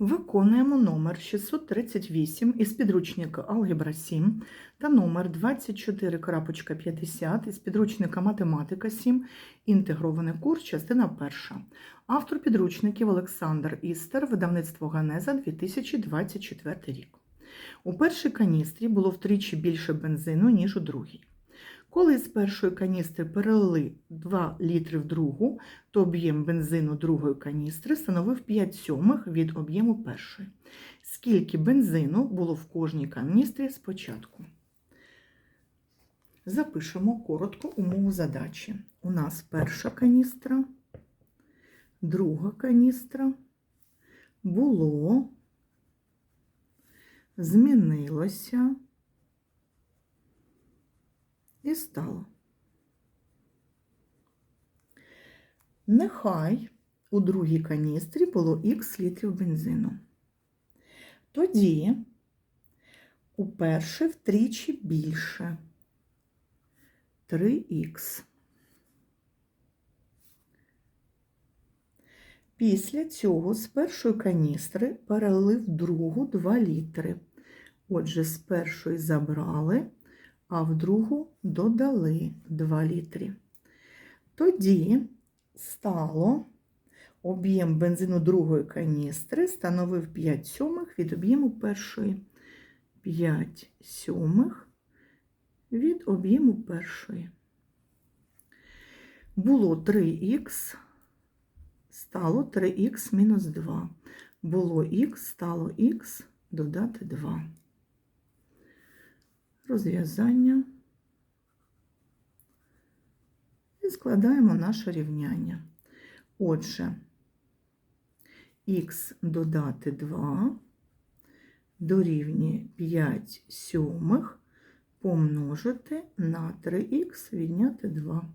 Виконуємо номер 638 із підручника Алгебра 7 та номер 24.50 із підручника Математика 7, інтегрований курс, частина перша. Автор підручників Олександр Істер, видавництво Ганеза 2024 рік. У першій каністрі було втричі більше бензину, ніж у другій. Коли з першої каністри перелили 2 літри в другу, то об'єм бензину другої каністри становив 5 сьомих від об'єму першої. Скільки бензину було в кожній каністрі спочатку? Запишемо коротко умову задачі. У нас перша каністра, друга каністра, було, змінилося і стало. Нехай у другій каністрі було х літрів бензину. Тоді у першій втричі більше 3х. Після цього з першої каністри перелив другу 2 літри. Отже, з першої забрали, а в другу додали 2 літри. Тоді стало об'єм бензину другої каністри становив 5 сьомих від об'єму першої. 5 сьомих від об'єму першої. Було 3х, стало 3х мінус 2. Було х, стало х, додати 2. Розв'язання. І складаємо наше рівняння. Отже, х додати 2 дорівнює 5 сьомих помножити на 3х відняти 2.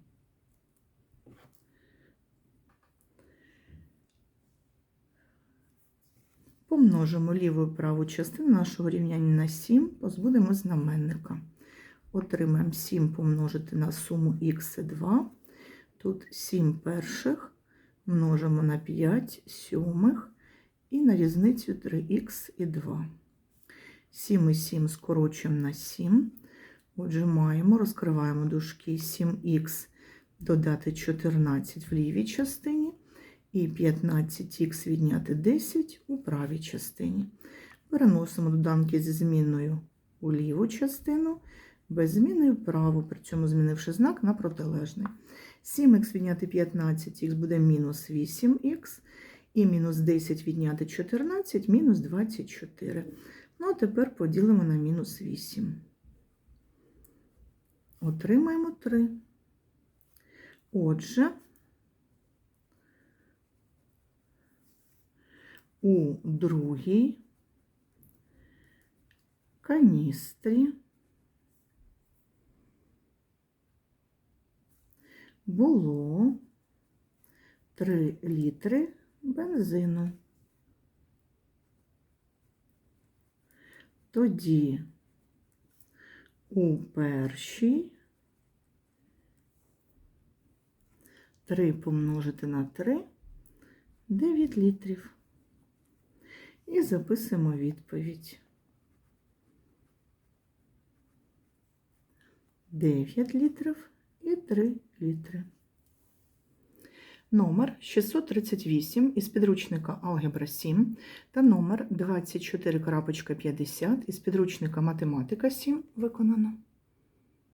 Помножимо ліву і праву частину нашого рівняння на 7, позбудемо знаменника. Отримаємо 7 помножити на суму х і 2. Тут 7 перших множимо на 5 сьомих і на різницю 3х і 2. 7 і 7 скорочуємо на 7. Отже, маємо, розкриваємо дужки 7х додати 14 в лівій частині і 15х відняти 10 у правій частині. Переносимо доданки зі зміною у ліву частину, без зміни в праву, при цьому змінивши знак на протилежний. 7х відняти 15х буде мінус 8х, і мінус 10 відняти 14 мінус 24. Ну, а тепер поділимо на мінус 8. Отримаємо 3. Отже, у другій каністрі було 3 літри бензину. Тоді у першій 3 помножити на 3 9 літрів. І записуємо відповідь. 9 літрів і 3 літри. Номер 638 із підручника Алгебра 7 та номер 24.50 із підручника Математика 7 виконано.